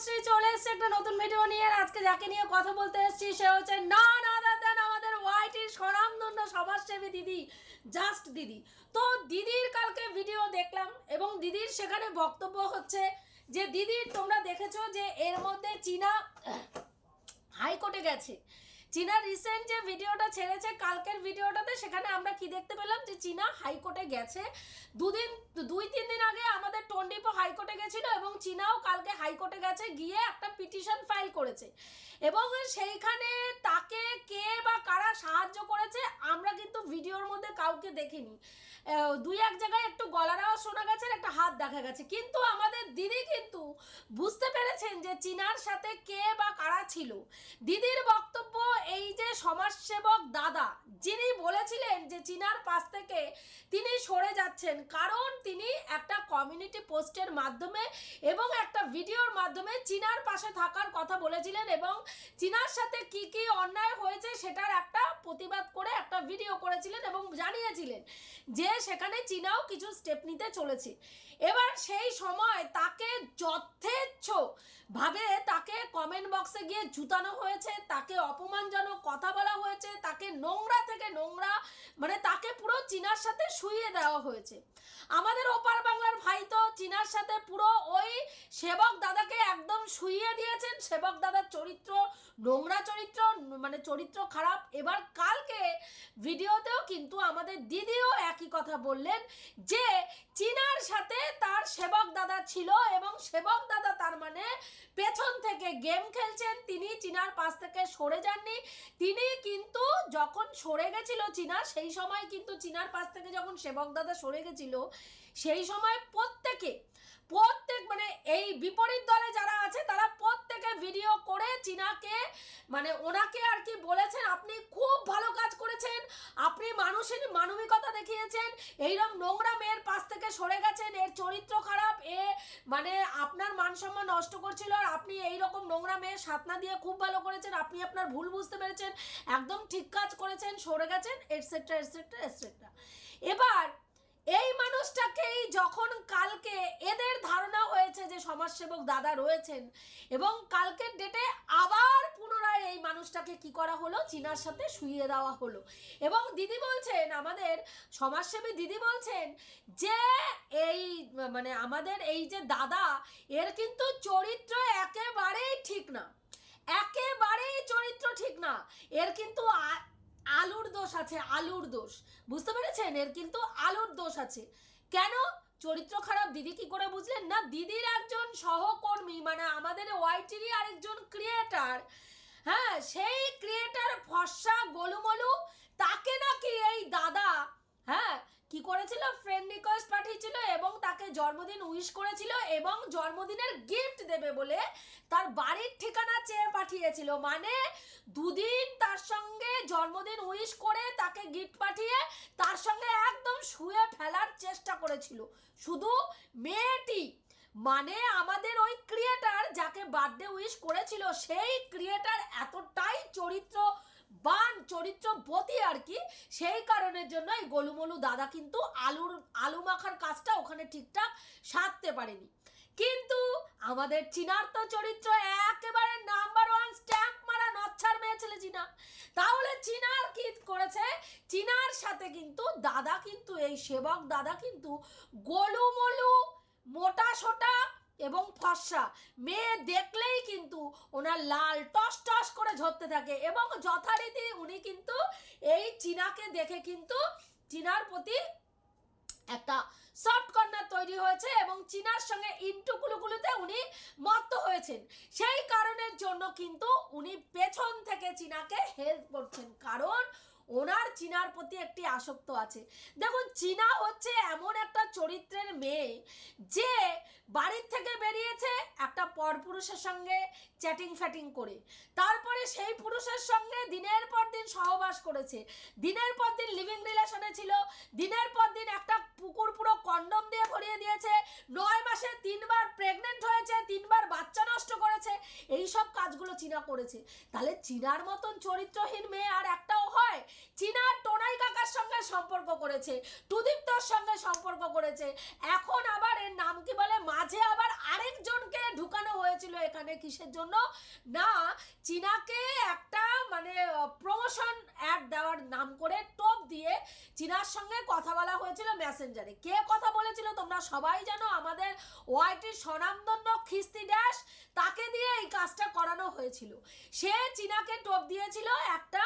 তনুশ্রী চলে এসছে একটা নতুন ভিডিও নিয়ে। আর আজকে যাকে নিয়ে কথা বলতে এসেছি, সে হচ্ছে না না দেন আমাদের ওয়াইটির স্বনামধন্য সমাজসেবী দিদি জাস্ট দিদি। তো দিদির কালকে ভিডিও দেখলাম এবং দিদির সেখানে বক্তব্য হচ্ছে যে দিদির তোমরা দেখেছ যে, এর মধ্যে চীনা হাইকোর্টে গেছে। চীনা রিসেন্ট যে ভিডিওটা ছেড়েছে, কালকের ভিডিওটাতে সেখানে আমরা কি দেখতে পেলাম? যে চীনা হাইকোর্টে গেছে। দুদিন, দুই, তিন দিন আগে আমাদের টন্ডিপো হাইকোর্টে গেছিল এবং চীনাও কালকে হাইকোর্টে গেছে, গিয়ে একটা পিটিশন ফাইল করেছে। এবং সেইখানে তাকে কে বা কারা সাহায্য করেছে, আমরা কিন্তু ভিডিওর মধ্যে কাউকে দেখিনি। দুই, এক জায়গায় একটু গলার আওয়াজ শোনা গেছে একটা হাত দেখা গেছে। কিন্তু আমাদের দিদি কিন্তু বুঝতে পেরেছেন যে চীনার সাথে কে বা কারা ছিল। দিদির বক্তব্য এই যে সমাজসেবক দাদা, যিনি বলেছিলেন যে চীনার পাশ থেকে তিনি সরে যাচ্ছেন, কারণ তিনি একটা কমিউনিটি পোস্টের মাধ্যমে এবং একটা ভিডিওর মাধ্যমে চীনার পাশে থাকার কথা বলেছিলেন এবং চীনার সাথে কি কি অন্যায় হয়েছে সেটার একটা প্রতিবাদ করে একটা ভিডিও করেছিলেন এবং জানিয়েছিলেন যে সেখানে চীনাও কিছু স্টেপ নিতে চলেছে। এবার সেই সময় তাকে যথেচ্ছ ভাবে তাকে কমেন্ট বক্সে গিয়ে জুতানো হয়েছে, তাকে অপমানজনক কথা বলা হয়েছে, তাকে নোংরা থেকে নোংরা মানে তাকে পুরো চীনার সাথে শুইয়ে দেওয়া হয়েছে। আমাদের ওপার বাংলার ভাই তো চীনার সাথে পুরো ওই সেবক দাদাকে একদম শুইয়ে দিয়েছেন। সেবক দাদার চরিত্র নোংরা চরিত্র মানে চরিত্র খারাপ। এবার কালকে ভিডিওতেও কিন্তু আমাদের দিদিও একই কথা বললেন যে চীনার সাথে তার সেবক দাদা ছিল এবং সেবক দাদা তার মানে পেছন থেকে গেম খেলছেন। তিনি চিনার পাশ থেকে সরে যাননি। তিনি কিন্তু যখন সরে গেছিল চীনা, সেই সময় কিন্তু চিনার পাশ থেকে যখন সেবক দাদা সরে গেছিল, সেই সময় প্রত্যেকে প্রত্যেক মানে এই বিপরীত দলে যারা আছে, তারা প্রত্যেকে ভিডিও করে চীনাকে মানে ওনাকে আর কি বলেছেন, আপনি খুব ভালো কাজ করেছেন, আপনি মানুষের মানবিকতা দেখিয়েছেন এইরকম নোংরা মেয়ের পাশ থেকে সরে গেছেন, এর চরিত্র খারাপ, এ মানে আপনার মান সম্মান নষ্ট করছিল, আর আপনি এই রকম নোংরা মেয়ের সাতনা দিয়ে খুব ভালো করেছেন, আপনি আপনার ভুল বুঝতে পেরেছেন, একদম ঠিক কাজ করেছেন, সরে গেছেন এটসেট্রা এটসেট্রা এটসেট্রা এবার এই মানুষটাকেই যখন কালকে এদের ধারণা হয়েছে যে সমাজসেবক দাদা রয়েছেন, এবং কালকের ডেটে আবার পুনরায় এই মানুষটাকে কি করা হলো? চীনার সাথে শুইয়ে দেওয়া হলো। এবং দিদি বলছেন, আমাদের সমাজসেবী দিদি বলছেন যে এই মানে আমাদের এই যে দাদা, এর কিন্তু চরিত্র একেবারেই ঠিক না। একেবারেই চরিত্র ঠিক না। এর কিন্তু আলুর দোষ আছে, আলুর দোষ। বুঝতে পেরেছেন? এর কিন্তু আলুর দোষ আছে। কেন? চরিত্র খারাপ, দিদি কি করে বুঝলেন? না, দিদির একজন সহকর্মী মানে আমাদের ওয়াইটিরই আরেকজন ক্রিয়েটার হ্যাঁ সেই ক্রিয়েটার ফর্সা গোলুমলু, তাকে নাকি এই দাদা হ্যাঁ কি করেছিল? ফ্রেন্ড রিকোয়েস্ট পাঠিয়েছিল এবং তাকে জন্মদিন উইশ করেছিল এবং জন্মদিনের গিফট দেবে বলে তার বাড়ির ঠিকানা চেয়ে পাঠিয়েছিল। মানে দুদিন তার সঙ্গে জন্মদিন উইশ করে তাকে গিফট পাঠিয়ে তার সঙ্গে একদম শুয়ে ফেলার চেষ্টা করেছিল। শুধু মেয়েটি মানে আমাদের ওই ক্রিয়েটার যাকে বার্থডে উইশ করেছিল, সেই ক্রিয়েটার এতটাই চরিত্র বান চরিত্রবতী আর কি। সেই কারণের জন্য এই গোলুমলু দাদা কিন্তু আলুর, আলু মাখার কাজটা ওখানে ঠিকঠাক সারতে পারেনি। কিন্তু আমাদের চিনার তো চরিত্র একেবারে নাম্বার ওয়ান স্ট্যাম্প মারা নচ্ছার মেয়ে ছেলে চীনা। তাহলে চিনার কি করেছে? চিনার সাথে কিন্তু দাদা কিন্তু, এই সেবক দাদা কিন্তু গোলুমলু মোটা সোটা এবং ফর্সা। মেয়ে দেখলেই কিন্তু ওনার লাল টস টস করে ঝরতে থাকে এবং যথারীতি উনি কিন্তু এই চীনাকে দেখে কিন্তু চীনার প্রতি একটা সফট কর্নার তৈরি হয়েছে এবং চীনার সঙ্গে ইন্টু কুলুকুলুতে উনি মত্ত হয়েছেন। সেই কারণের জন্য কিন্তু উনি পেছন থেকে চীনাকে হেল্প করছেন। কারণ ওনার চীনার প্রতি একটি আসক্ত আছে। দেখুন, চীনা হচ্ছে এমন একটা চরিত্রের মেয়ে যে বাড়ির থেকে বেরিয়েছে একটা পরপুরুষের সঙ্গে চ্যাটিং ফ্যাটিং করে। তারপরে সেই পুরুষের সঙ্গে দিনের পর দিন সহবাস করেছে। দিনের পর দিন লিভিং রিলেশনে ছিল, দিনের পর দিন একটা পুকুর পুরো কন্ডম দিয়ে ভরিয়ে দিয়েছে। নয় মাসে তিনবার প্রেগনেন্ট হয়েছে, তিনবার বাচ্চা নষ্ট করেছে। এই সব কাজগুলো চীনা করেছে। তাহলে চীনার মতন চরিত্রহীন মেয়ে আর একটাও হয়? চীনা টোনাই কাকার সঙ্গে সম্পর্ক করেছে টুদীপ্তর সঙ্গে সম্পর্ক করেছে। এখন আবার এর নাম কি বলে? মাঝে আবার আরেকজনকে ঢুকানো হয়েছিল এখানে কিসের জন্য? না, চীনাকে একটা মানে প্রমোশন অ্যাড দেওয়ার নাম করে চীনার সঙ্গে কথা বলা হয়েছিল মেসেঞ্জারে। কে কথা বলেছিল তোমরা সবাই জানো, আমাদের ওয়াইটির স্বনামধন্য খিস্তি ড্যাশ, তাকে দিয়ে এই কাজটা করানো হয়েছিল। সে চীনাকে টোপ দিয়েছিল একটা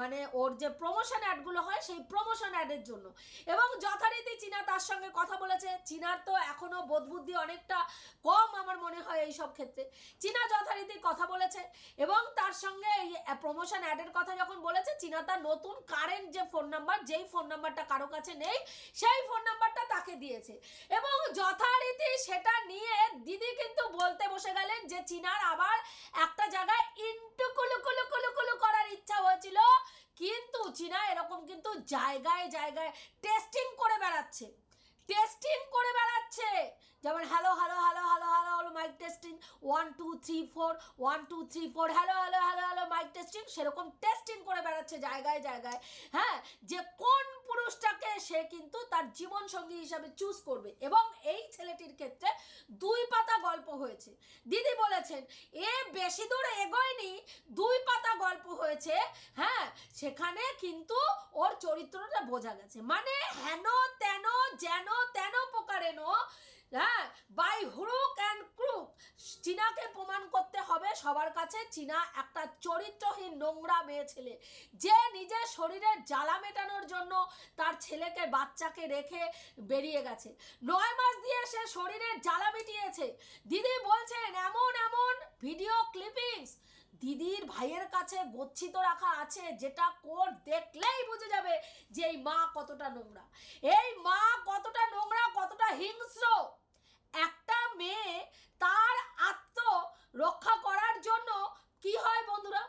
মানে ওর যে প্রমোশন অ্যাডগুলো হয়, সেই প্রমোশন অ্যাডের জন্য। এবং যথারীতি চীনা তার সঙ্গে কথা বলেছে। চীনার তো এখনও বোধবুদ্ধি অনেকটা কম আমার মনে হয় এই সব ক্ষেত্রে। চীনা যথারীতি কথা বলেছে এবং তার সঙ্গে এই প্রমোশন অ্যাডের কথা যখন বলেছে, চীনা তার নতুন কারেন্ট যে ফোন নাম্বার যেই ফোন নাম্বারটা কারও কাছে নেই, সেই ফোন নাম্বারটা তাকে দিয়েছে। এবং যথারীতি সেটা নিয়ে দিদি কিন্তু বলতে বসে গেলেন যে, চীনার আবার একটা জায়গায় ইন্টু কুলু কুলু কুলু কুলু করার ইচ্ছা হয়েছিল। কিন্তু চীনা এরকম কিন্তু জায়গায় জায়গায় টেস্টিং করে বেড়াচ্ছে। টেস্টিং করে বেড়াচ্ছে। যেমন, hello hello hello hello hello hello mic testing one two three four one two three four hello hello hello hello mic testing সেরকম টেস্টিং করে বেড়াচ্ছে জায়গায় জায়গায়। হ্যাঁ যে কোন পুরুষটাকে সে কিন্তু তার জীবন সঙ্গী হিসাবে চুজ করবে এবং এই ছেলেটির ক্ষেত্রে দুই পাতা গল্প হয়েছে। দিদি বলেছেন, এ বেশি দূর এগোয়নি, দুই পাতা গল্প হয়েছে। হ্যাঁ সেখানে কিন্তু ওর চরিত্রটা বোঝা গেছে। মানে হেন তেন, যেন তেন প্রকারেন হ্যাঁ বাই হুরুক অ্যান্ড ক্রুক চীনাকে প্রমাণ করতে হবে সবার কাছে। চীনা একটা চরিত্রহীন নোংরা মেয়ে ছেলে। যে নিজের শরীরের জ্বালা মেটানোর জন্য তার ছেলেকে, বাচ্চাকে রেখে বেরিয়ে গেছে। নয় মাস দিয়ে সে শরীরের জ্বালা মিটিয়েছে। দিদি বলছেন, এমন এমন ভিডিও ক্লিপিংস দিদির ভাইয়ের কাছে গচ্ছিত রাখা আছে, যেটা কোর দেখলেই বুঝে যাবে যে এই মা কতটা নোংরা। এই মা কতটা নোংরা, কতটা হিংস্র। একটা মেয়ে তার আত্ম রক্ষা করার জন্য কি হয় বন্ধুরা?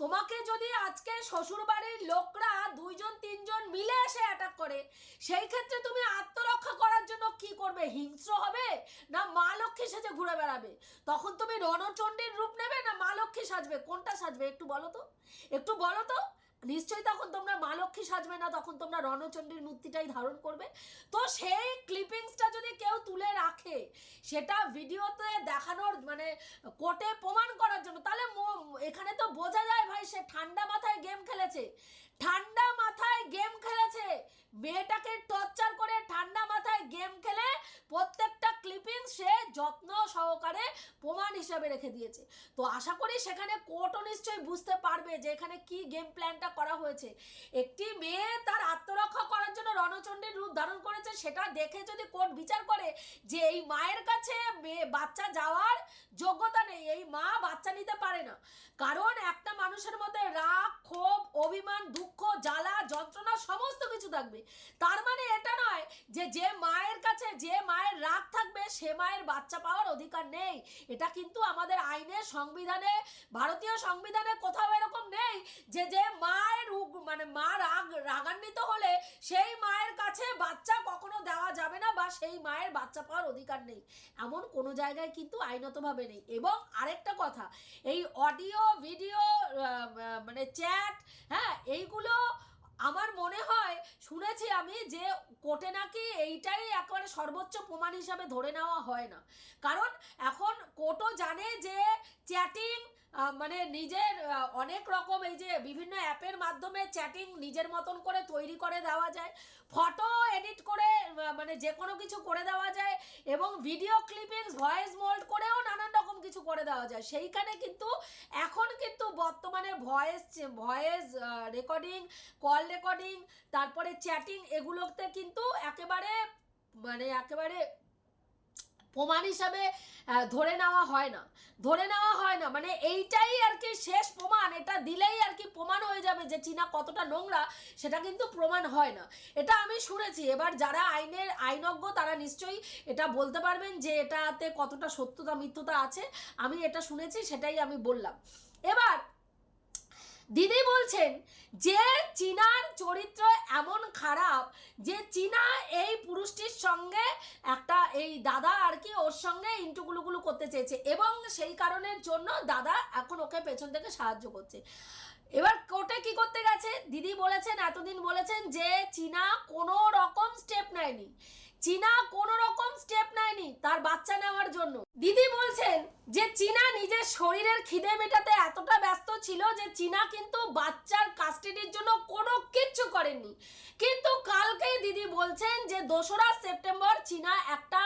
তোমাকে যদি আজকে শ্বশুরবাড়ির লোকরা দুইজন, তিনজন মিলে এসে অ্যাটাক করে, সেই ক্ষেত্রে তুমি আত্মরক্ষা করার জন্য কি করবে? হিংস্র হবে না মা লক্ষ্মী সেজে ঘুরে বেড়াবে? তখন তুমি রণচণ্ডীর রূপ নেবে না মা লক্ষ্মী সাজবে? কোনটা সাজবে? একটু বলো তো। একটু বলো তো। নিশ্চয়ই তখন তোমরা মা লক্ষ্মী সাজবে না, তখন তোমরা রণচণ্ডীর মূর্তিটাই ধারণ করবে। তো সেই ক্লিপিংসটা যদি কেউ তুলে রাখে, সেটা ভিডিওতে দেখানোর মানে কোর্টে প্রমাণ করার জন্য, তাহলে এখানে তো বোঝা যায় ভাই, সে ঠান্ডা মাথায় গেম খেলেছে। ঠান্ডা মাথায় গেম খেলেছে। মেয়েটাকে টর্চার করে ঠান্ডা মাথায় গেম খেলে প্রত্যেকটা ক্লিপিং সে যত্ন সহকারে প্রমাণ হিসাবে রেখে দিয়েছে। তো আশা করি সেখানে কোর্টও নিশ্চয়ই বুঝতে পারবে যে এখানে কি গেম প্ল্যানটা করা হয়েছে। একটি মেয়ে তার আত্মরক্ষা করার জন্য রণচণ্ডীর রূপ ধারণ করেছে, সেটা দেখে যদি কোর্ট বিচার করে যে এই মায়ের কাছে মেয়ে, বাচ্চা যাওয়ার যোগ্যতা নেই, এই মা বাচ্চা নিতে পারে না। কারণ একটা মানুষের মধ্যে রাগ, ক্ষোভ, অভিমান, দুঃখ, জ্বালা, যন্ত্রণা সমস্ত কিছু থাকবে। তার মানে এটা নয় যে যে মায়ের কাছে, যে মায়ের রাগ থাকবে, সে মায়ের বাচ্চা পাওয়ার অধিকার নেই। এটা কিন্তু আমাদের আইনে সংবিধানে, ভারতীয় সংবিধানে কোথাও এরকম নেই যে যে মায়ের মানে মা রাগ, রাগান্বিত হলে সেই মায়ের কাছে বাচ্চা কখনো দেওয়া যাবে না বা সেই মায়ের বাচ্চা পাওয়ার অধিকার নেই। এমন কোনো জায়গায় কিন্তু আইনতভাবে নেই। এবং আরেকটা কথা, এই অডিও, ভিডিও মানে চ্যাট হ্যাঁ এইগুলো আমার মনে হয়, শুনেছি আমি যে কোর্টে নাকি এইটাই একেবারে সর্বোচ্চ প্রমাণ হিসাবে ধরে নেওয়া হয় না। কারণ এখন কোর্টও জানে যে চ্যাটিং মানে নিজের অনেক রকম এই যে বিভিন্ন অ্যাপের মাধ্যমে চ্যাটিং নিজের মতন করে তৈরি করে দেওয়া যায়। ফটো এডিট করে মানে যে কোনো কিছু করে দেওয়া যায় এবং ভিডিও ক্লিপিংস ভয়েস মোল্ড করেও নানান রকম কিছু করে দেওয়া যায়। সেইখানে কিন্তু, এখন কিন্তু বর্তমানে voice voice recording call recording তারপরে চ্যাটিং এগুলোতে কিন্তু একেবারে মানে একেবারে প্রমাণ হিসাবে ধরে নেওয়া হয় না। ধরে নেওয়া হয় না মানে এইটাই আর কি শেষ প্রমাণ। এটা দিলেই আর কি প্রমাণ হয়ে যাবে যে চীনা কতটা নোংরা, সেটা কিন্তু প্রমাণ হয় না। এটা আমি শুনেছি। এবার যারা আইনের আইনজ্ঞ, তারা নিশ্চয়ই এটা বলতে পারবেন যে এটাতে কতটা সত্যতা, মিথ্যতা আছে। আমি এটা শুনেছি, সেটাই আমি বললাম। এবার দিদি বলছেন যে চীনার চরিত্র এমন খারাপ যে চীনা এই পুরুষটির সঙ্গে একটা এই দাদা আর কি ওর সঙ্গে ইন্টুগুলুগুলু করতে চেয়েছে এবং সেই কারণের জন্য দাদা এখন ওকে পেছন থেকে সাহায্য করছে। এবার কোর্টে কি করতে গেছে? দিদি বলেছেন, এতদিন বলেছেন যে চীনা কোনো রকম স্টেপ নেয়নি। চীনা কোনো রকম স্টেপ নেয়নি তার বাচ্চা নেওয়ার জন্য। দিদি বলছেন যে চীনা নিজের শরীরের খিদে মেটাতে এতটা ব্যস্ত ছিল যে চীনা কিন্তু বাচ্চার কাস্টাডির জন্য কোনো কিচ্ছু করেননি কিন্তু কালকেই দিদি বলছেন যে দোসরা সেপ্টেম্বর চীনা একটা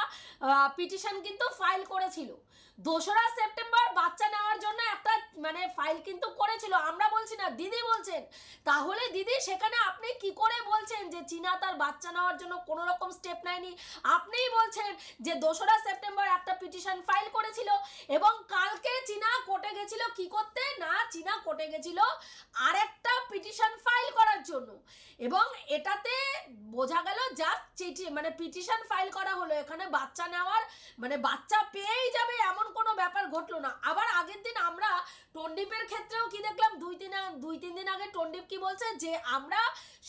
পিটিশন কিন্তু ফাইল করেছিল। দোসরা সেপ্টেম্বর বাচ্চা নেওয়ার জন্য একটা মানে ফাইল কিন্তু করেছিল, আমরা বলছি না, দিদি বলছেন। তাহলে দিদি, সেখানে আপনি কি করে বলছেন যে চীনা তার বাচ্চা নেওয়ার জন্য কোনো রকম স্টেপ নেয়নি? আপনিই বলছেন যে দোসরা সেপ্টেম্বর একটা পিটিশন ফাইল করেছিল এবং কালকে চীনা কোর্টে গেছিল কি করতে? না, চীনা কোর্টে গেছিল আরেকটা পিটিশন ফাইল করার জন্য। এবং এটাতে বোঝা গেল জাস্ট চিঠি মানে পিটিশন ফাইল করা হলো। এখানে বাচ্চা নেওয়ার মানে বাচ্চা পেয়েই যাবে, এমন কোনো ব্যাপার ঘটলো না। আবার আগের দিন আমরা টন্ডিপের ক্ষেত্রেও কি দেখলাম? দুই তিন দুই তিন দিন আগে টন্ডিপ কি বলছে? যে আমরা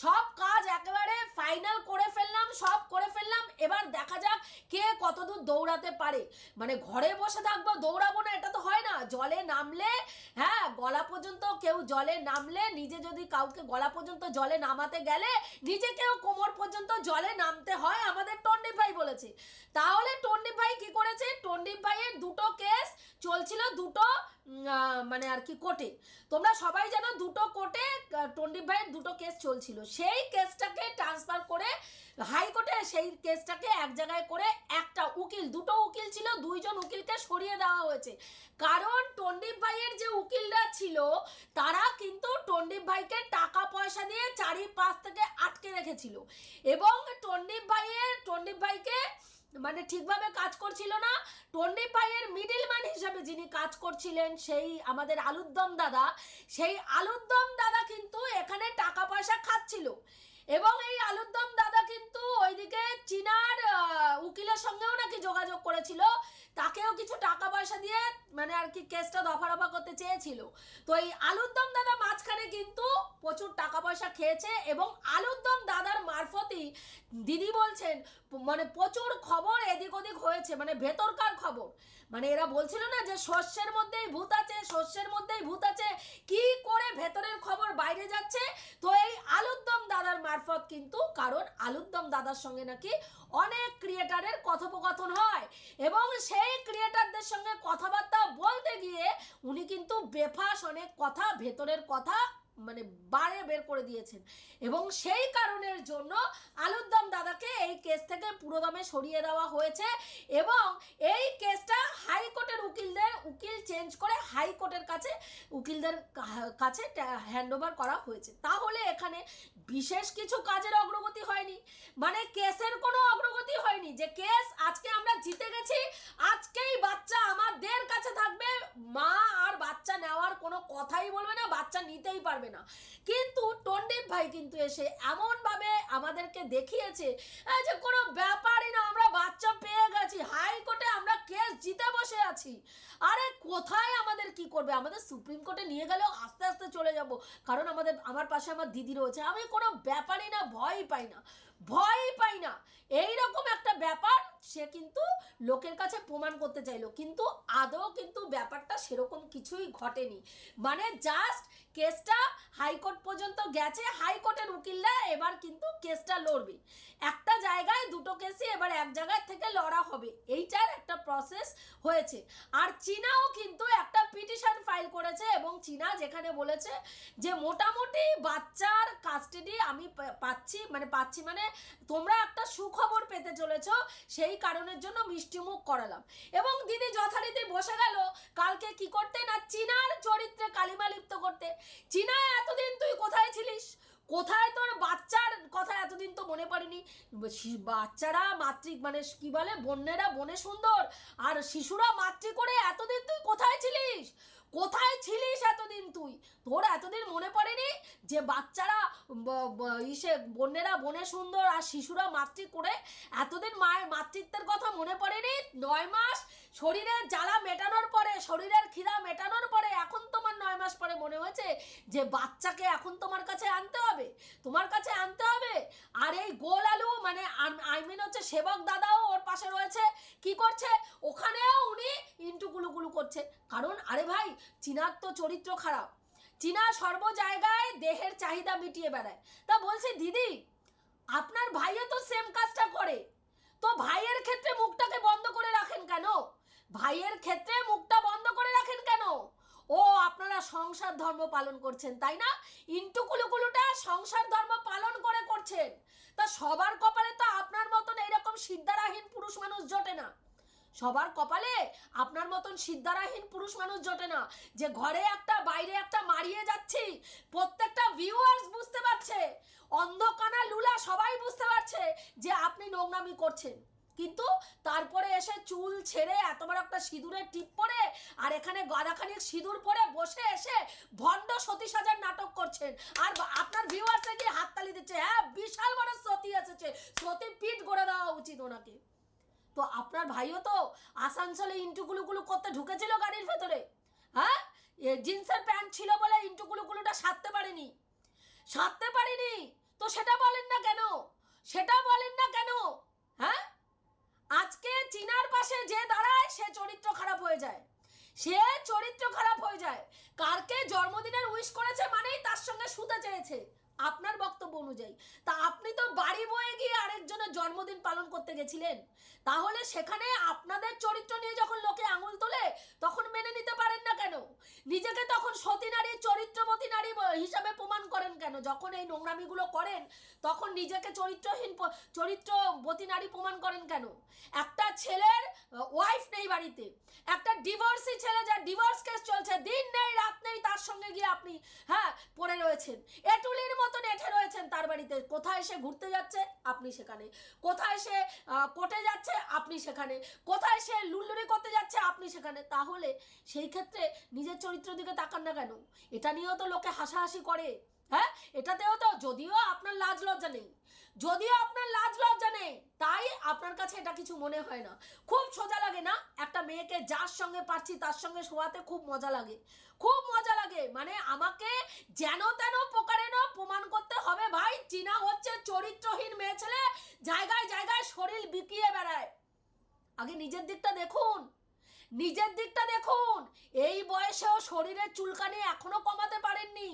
সব কাজ একেবারে ফাইনাল করে ফেললাম, সব করে ফেললাম। এবার দেখা যাক কে কতদূর দৌড়াতে পারে। মানে ঘরে বসে থাকব, দৌড়াবো না, এটা তো হয় না। জলে নামলে হ্যাঁ গলা পর্যন্ত কেউ জলে নামলে, নিজে যদি কাউকে গলা পর্যন্ত জলে নামাতে গেলে, নিজেকেও কোমর পর্যন্ত জলে নামতে হয় আমাদের টন্ডিপ ভাই বলেছে। তাহলে টন্ডিপ ভাই কি করেছে? টন্ডিপ ভাইয়ের দুটো কেস চলছিল, দুটো মানে আর কি কোর্টে। তোমরা সবাই জানো দুটো কোর্টে টন্ডিপ ভাইয়ের দুটো কেস চলছিল। সেই কেসটাকে ট্রান্সফার করে হাইকোর্টে সেই কেসটাকে এক জায়গায় করে একটা উকিল, দুটো উকিল ছিল, দুইজন উকিলকে সরিয়ে দেওয়া হয়েছে। কারণ টন্ডিপ ভাইয়ের যে উকিলরা ছিল, তারা কিন্তু টন্ডিপ ভাইকে টাকা পয়সা দিয়ে চারিপাশ থেকে আটকে রেখেছিল। এবং টন্ডিপ ভাইয়ের টন্ডিপ ভাইকে মানে ঠিকভাবে কাজ করছিল না। টন্ডিপ পাইয়ের মিডিল ম্যান হিসাবে যিনি কাজ করছিলেন, সেই আমাদের আলুরদম দাদা, সেই আলুরদম দাদা কিন্তু এখানে টাকা পয়সা খাচ্ছিল। এবং এই আলুরদম দাদা কিন্তু ওইদিকে চীনার উকিলের সঙ্গেও নাকি যোগাযোগ করেছিল। তাকেও কিছু টাকা পয়সা দিয়ে মানে আর কি কেসটা দফা রফা করতে চেয়েছিল। তো এই আলুদ্দম দাদা মাঝখানে কিন্তু প্রচুর টাকা পয়সা খেয়েছে এবং আলুদ্দম দাদার মারফতই দিদি বলছেন মানে প্রচুর খবর এদিক ওদিক হয়েছে মানে ভেতরকার খবর। মানে এরা বলছিল না যে শস্যের মধ্যেই ভূত আছে, শস্যের মধ্যেই ভূত আছে, কি করে ভেতরের খবর বাইরে যাচ্ছে? তো এই আলুদ্দম দাদার মারফত কিন্তু কারণ আলুদ্দম দাদার সঙ্গে নাকি অনেক ক্রিয়েটারের কথোপকথন হয় এবং সেই ক্রিয়েটারদের সঙ্গে কথাবার্তা বলতে গিয়ে উনি কিন্তু বেফাস অনেক কথা ভেতরের কথা মানে বারে বের করে দিয়েছেন। এবং সেই কারণের জন্য আলুদ্দম দাদাকে এই কেস থেকে পুরোদমে সরিয়ে দেওয়া হয়েছে এবং এই কেসটা হাইকোর্টের উকিলদের, উকিল চেঞ্জ করে হাইকোর্টের কাছে, উকিলদের কাছে হ্যান্ড ওভার করা হয়েছে। তাহলে এখানে বিশেষ কিছু কাজের অগ্রগতি হয়নি। মানে কেসের কোনো অগ্রগতি হয়নি যে কেস আজকে আমরা জিতে গেছি, আজকেই বাচ্চা আমাদের কাছে থাকবে, মা আর বাচ্চা নেওয়ার কোনো কথাই বলবে না, বাচ্চা নিতেই পারবে না। কিন্তু টন্ডিপ ভাই কিন্তু এসে এমনভাবে আমাদেরকে দেখিয়েছে যে কোনো ব্যাপারই না, আমরা বাচ্চা পেয়ে গেছি, হাইকোর্টে আমরা কেস জিতে বসে আছি। আরে কোথায় আমাদের কি করবে? আমাদের সুপ্রিম কোর্টে নিয়ে গেলেও আস্তে আস্তে চলে যাব। কারণ আমাদের, আমার পাশে আমার দিদি রয়েছে। আমি কোনো ব্যাপারই না, ভয়ই পাই না। ভয়ই পাই না। এই রকম একটা ব্যাপার সে কিন্তু লোকের কাছে প্রমাণ করতে চাইলো। কিন্তু আদৌ কিন্তু ব্যাপারটা সেরকম কিছুই ঘটেনি। মানে জাস্ট কেসটা হাইকোর্ট পর্যন্ত গেছে, হাইকোর্টের উকিলরা এবার কিন্তু কেসটা লড়বে। একটা জায়গায় দুটো কেসই এবার এক জায়গায় থেকে লড়া হবে, এইটার একটা প্রসেস হয়েছে। আর চীনাও কিন্তু একটা পিটিশন ফাইল করেছে এবং চীনা যেখানে বলেছে যে মোটামুটি বাচ্চার কাস্টাডি আমি পাচ্ছি মানে পাচ্ছি মানে তোমরা একটা সুখবর পেতে চলেছ, সেই কারণের জন্য মিষ্টিমুখ করালাম। এবং দিদি যথারীতি বসে গেল, কালকে কি করতে না চীনার চরিত্রে কালিমা লিপ্ত করতে? চীনা এতদিন তুই কোথায় ছিলিস? কোথায় তোর বাচ্চার কথা এতদিন তো মনে পড়েনি? বাচ্চারা মাতৃক মানে কি বলে? বন্যেরা বনে সুন্দর। আর শিশুরা মাতৃ করে এতদিন তুই কোথায় ছিলিস? কোথায় ছিলিস এতদিন তুই? তোর এতদিন মনে পড়েনি যে বাচ্চারা ইসে বন্যেরা বনে সুন্দর আর শিশুরা মাতৃ করে এতদিন মায়ের মাতৃত্বের কথা মনে পড়েনি? নয় মাস শরীরের জ্বালা মেটানোর পরে, শরীরের খিদা মেটানোর পরে এখন তোমার নয় মাস পরে মনে হয়েছে যে বাচ্চাকে এখন তোমার কাছে আনতে হবে? তোমার কাছে আনতে হবে? আর এই গোল আলু মানে আই মিন হচ্ছে সেবক দাদাও ওর পাশে রয়েছে। কি করছে? ওখানেও গুলু করছে। কারণ, আরে ভাই, চীনার তো চরিত্র খারাপ। চীনা সর্ব জায়গায় দেহের চাহিদা মিটিয়ে বেড়ায়। তা বলছে, দিদি, আপনার ভাইও তো সেম কাজটা করে। তো ভাইয়ের ক্ষেত্রে মুখটাকে বন্ধ করে রাখেন কেন? ভাইয়ের ক্ষেত্রে মুখটা বন্ধ করে রাখেন কেন? ও, আপনারা সংসার ধর্ম পালন করছেন, তাই না? ইন্টু কুলুকুলুটা সংসার ধর্ম পালন করে করছেন। তা সবার কপালে তো আপনার মতন এইরকম সিদ্ধারাহীন পুরুষ মানুষ জোটে না। সবার কপালে আপনার মতন সিদ্ধারাহীন পুরুষ মানুষ জোটে না। যে ঘরে একটা, বাইরে একটা মারিয়ে যাচ্ছি, প্রত্যেকটা ভিউয়ার্স বুঝতে পারছে, অন্ধকানা লুলা সবাই বুঝতে পারছে যে আপনি নোংরামি করছেন। কিন্তু তারপরে এসে চুল ছেড়ে এত বড় একটা সিঁদুরের টিপ পরে আর এখানে গাদাখানিক সিঁদুর পরে বসে এসে ভণ্ড সতী সাজার নাটক করছেন। আর আপনার ভিউয়ার্সে গিয়ে হাততালি দিচ্ছে হ্যাঁ বিশাল বড় সতী এসেছে। সতী পিঠ গড়ে দেওয়া উচিত ওনাকে। তো আপনার ভাইও তো আসানসোলে ইন্টুকুলুকুলু করতে ঢুকেছিল গাড়ির ভেতরে হ্যাঁ? জিন্সের প্যান্ট ছিল বলে ইন্টুকুলুকুলুটা সারতে পারেনি। সারতে পারেনি? তো সেটা বলেন না কেন? সেটা বলেন না কেন? হ্যাঁ? আজকে চিনার পাশে যে দাঁড়ায়, সে চরিত্র খারাপ হয়ে যায়। সে চরিত্র খারাপ হয়ে যায়। কারকে জন্মদিনের উইশ করেছে মানেই তার সঙ্গে শুতে চেয়েছে। আপনার বক্তব্য অনুযায়ী। তা আপনি তো বাড়ি বয়ে গিয়ে আরেকজনের জন্মদিন পালন করতে গেছিলেন। তাহলে সেখানে আপনাদের চরিত্র নিয়ে যখন লোকে আঙুল তোলে, তখন মেনে নিতে পারেন না কেন? নিজেকে তখন সতী নারী, চরিত্রবতী নারী হিসাবে প্রমাণ করেন কেন? যখন এই নোংরামিগুলো করেন, তখন নিজেকে চরিত্রহীন চরিত্রবতী নারী প্রমাণ করেন কেন? একটা ছেলের ওয়াইফ নেই বাড়িতে। একটা ডিভোর্সি ছেলে যার ডিভোর্স কেস চলছে, দিন নেই, রাত নেই, তার সঙ্গে গিয়ে আপনি হ্যাঁ পড়ে রয়েছেন। এটুলির মতন নেঠে রয়েছেন তার বাড়িতে। কোথায় সে ঘুরতে যাচ্ছে? আপনি সেখানে। কোথায় সে কোটে যাচ্ছে? আপনি সেখানে। কোথায় সে লুল্লুরি করতে যাচ্ছে? আপনি সেখানে। তাহলে সেই ক্ষেত্রে নিজের চরিত্র দিকে তাকান না কেন? এটা নিয়েও তো লোকে হাসাহাসি করে। হ্যাঁ? এটাতেও তো যদিও আপনার লাজ লজ্জা নেই। যদিও আপনার লাজ লজ্জা নেই, তাই আপনার কাছে এটা কিছু মনে হয় না। খুব সোজা লাগে না? একটা মেয়েকে যার সঙ্গে পারছি, তার সঙ্গে শোয়াতে খুব মজা লাগে। খুব মজা লাগে। মানে আমাকে যেন তেন প্রকারেণ প্রমাণ করতে হবে ভাই, চীনা হচ্ছে চরিত্রহীন মেয়ে ছেলে, জায়গায় জায়গায় শরীর বিকিয়ে বেড়ায়। আগে নিজের দিকটা দেখুন। নিজের দিকটা দেখুন। এই বয়সেও শরীরের চুলকানি এখনও কমাতে পারেননি।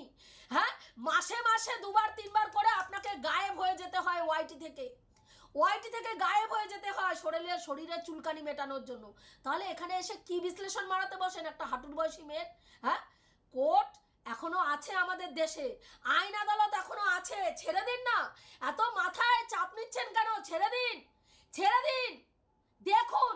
হ্যাঁ? মাসে মাসে দুবার, তিনবার করে আপনাকে গায়েব হয়ে যেতে হয় ওয়াইটি থেকে। ওয়াইটি থেকে গায়েব হয়ে যেতে হয় শরীরের শরীরের চুলকানি মেটানোর জন্য। তাহলে এখানে এসে কি বিশ্লেষণ মারাতে বসেন একটা হাঁটুর বয়সী মেয়ের? হ্যাঁ? কোর্ট এখনও আছে আমাদের দেশে। আইন আদালত এখনও আছে। ছেড়ে দিন না। এত মাথায় চাপ নিচ্ছেন কেন? ছেড়ে দিন। ছেড়ে দিন। দেখুন।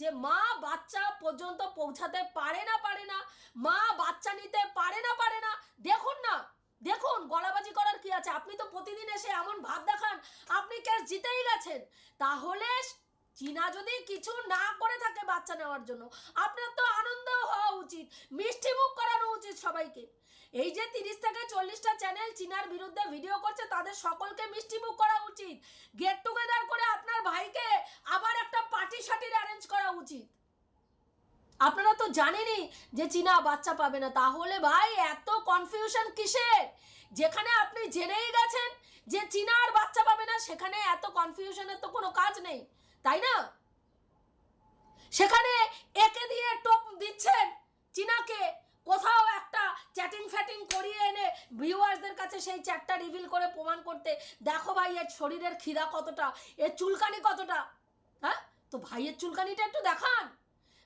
যে মা বাচ্চা পর্যন্ত পৌঁছাতে পারে না পারে না, মা বাচ্চা নিতে পারে না পারে না, দেখুন না, দেখুন গলাবাজি করার কি আছে? আপনি তো প্রতিদিন এসে এমন ভাব দেখান, আপনি কেস জিতেই গেছেন। তাহলে চীনা যদি কিছু না করে থাকে বাচ্চা নেওয়ার জন্য, আপনার তো আনন্দ হওয়া উচিত, মিষ্টি মুখ করানো উচিত সবাইকে। এই যে তিরিশ থেকে চল্লিশটা চ্যানেল চীনার বিরুদ্ধে ভিডিও করছে, তাদের সকলকে মিষ্টি মুখ করা উচিত। গেট টুগেদার করে আপনার ভাইকে আবার একটা পার্টি শার্টির অ্যারেঞ্জ করা উচিত। আপনারা তো জানেনই যে চীনা বাচ্চা পাবে না। তাহলে ভাই, এত কনফিউশন কিসের? যেখানে আপনি জেনেই গেছেন যে চীনা আর বাচ্চা পাবে না, সেখানে এত কনফিউশনের তো কোনো কাজ নেই। তাই না? সেখানে একে দিয়ে টোপ দিচ্ছেন চীনাকে। কোথাও একটা চ্যাটিং ফ্যাটিং করিয়ে এনে ভিউয়ার্সদের কাছে সেই চ্যাটটা রিভিল করে প্রমাণ করতে। দেখো ভাই, এর শরীরের খিদা কতটা, এর চুলকানি কতটা? হ্যাঁ? তো ভাইয়ের চুলকানিটা একটু দেখান।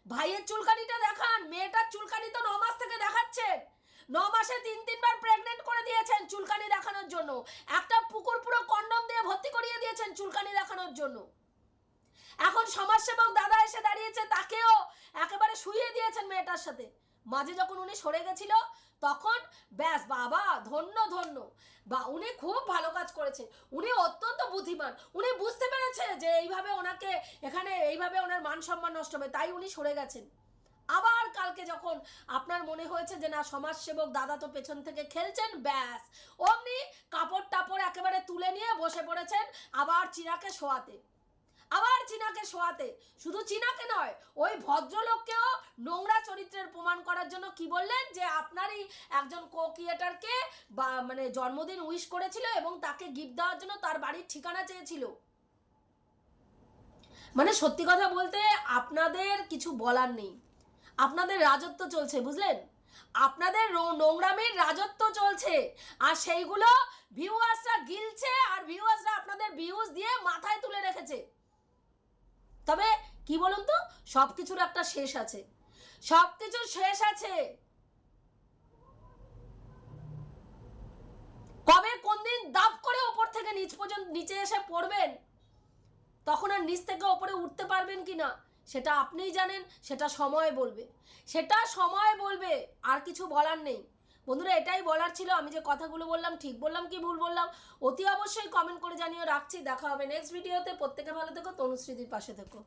ভাইয়ের চুলকানিটা দেখান। মেয়েটার চুলকানি তো ন মাস থেকে দেখাচ্ছেন। ন মাসে তিন, তিনবার প্রেগনেন্ট করে দিয়েছেন চুলকানি দেখানোর জন্য। একটা পুকুর পুরো কন্ডম দিয়ে ভর্তি করিয়ে দিয়েছেন চুলকানি দেখানোর জন্য। এখন সমাজসেবক দাদা এসে দাঁড়িয়েছে, তাকেও একেবারে শুইয়ে দিয়েছেন মেয়েটার সাথে। মাঝে যখন উনি সরে গেছিল, তখন ব্যাস, বাবা, ধন্য ধন্য। বা উনি খুব ভালো কাজ করেছে। উনি অত্যন্ত বুদ্ধিমান। উনি বুঝতে পেরেছে যে এইভাবে ওনাকে এখানে, এইভাবে ওনার মান সম্মান নষ্ট হবে, তাই উনি সরে গেছেন। আবার কালকে যখন আপনার মনে হয়েছে যে না, সমাজসেবক দাদা তো পেছন থেকে খেলছেন, ব্যাস। অমনি কাপড় টাপড় একেবারে তুলে নিয়ে বসে পড়েছেন, আবার চিনাকে শোয়াতে। আবার চীনাকে শোয়াতে। শুধু চীনাকে নয়, ওই ভদ্রলোককেও নোংরা চরিত্রের প্রমাণ করার জন্য কি বললেন? যে আপনারই একজন কো ক্রিয়েটারকে বা মানে জন্মদিন উইশ করেছিল এবং তাকে গিফট দেওয়ার জন্য তার বাড়ির ঠিকানা চেয়েছিল। মানে সত্যি কথা বলতে আপনাদের কিছু বলার নেই। আপনাদের রাজত্ব চলছে, বুঝলেন? আপনাদের নোংরামির রাজত্ব চলছে। আর সেইগুলো ভিউয়ার্সরা গিলছে, আর ভিউয়ার্সরা আপনাদের ভিউজ দিয়ে মাথায় তুলে রেখেছে। তবে কি বলুন তো? সব কিছুর একটা শেষ আছে। সব কিছুর শেষ আছে। কবে কোন দিন দাপ করে ওপর থেকে নিচ পর্যন্ত নিচে এসে পড়বেন? তখন আর নিচ থেকে ওপরে উঠতে পারবেন কি না সেটা আপনিই জানেন, সেটা সময় বলবে। সেটা সময় বলবে, আর কিছু বলার নেই। বন্ধুরা, এটাই বলার ছিল। আমি যে কথাগুলো বললাম, ঠিক বললাম কি ভুল বললাম, অতি অবশ্যই কমেন্ট করে জানিয়ে রাখছি। দেখা হবে নেক্সট ভিডিওতে প্রত্যেকে ভালো থেকো, তনুশ্রীদির পাশে থেকো।